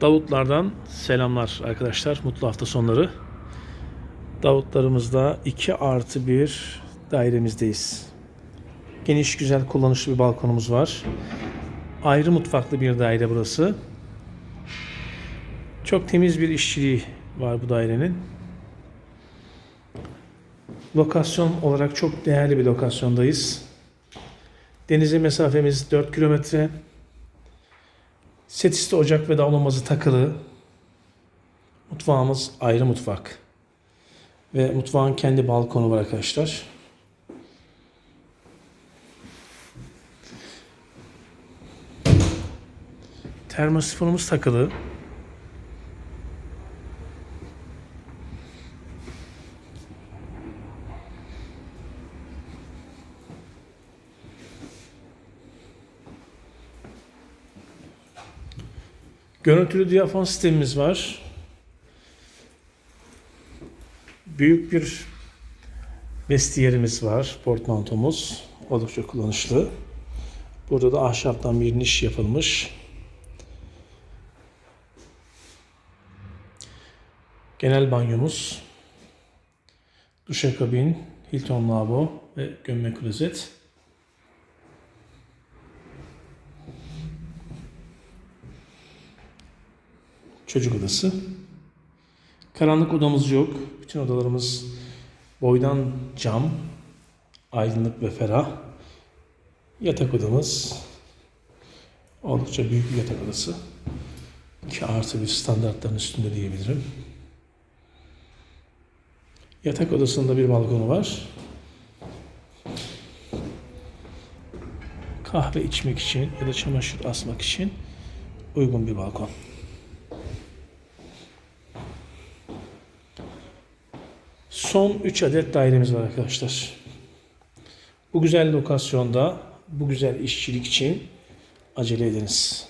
Davutlardan selamlar arkadaşlar. Mutlu hafta sonları. Davutlarımızda 2 artı 1 dairemizdeyiz. Geniş güzel kullanışlı bir balkonumuz var. Ayrı mutfaklı bir daire burası. Çok temiz bir işçiliği var bu dairenin. Lokasyon olarak çok değerli bir lokasyondayız. Denize mesafemiz 4 kilometre. Setisti ocak ve davlumbazı takılı. Mutfağımız ayrı mutfak. Ve mutfağın kendi balkonu var arkadaşlar. Termosifonumuz takılı. Görüntülü diyafon sistemimiz var. Büyük bir vestiyerimiz var. Portmantomuz. Oldukça kullanışlı. Burada da ahşaptan bir niş yapılmış. Genel banyomuz. Duşakabin, Hilton lavabo ve gömme klozet. Çocuk odası. Karanlık odamız yok. Bütün odalarımız boydan cam, aydınlık ve ferah. Yatak odamız oldukça büyük bir yatak odası. 2 artı bir standartların üstünde diyebilirim. Yatak odasında bir balkonu var. Kahve içmek için ya da çamaşır asmak için uygun bir balkon. Son 3 adet dairemiz var arkadaşlar. Bu güzel lokasyonda, bu güzel işçilik için acele ediniz.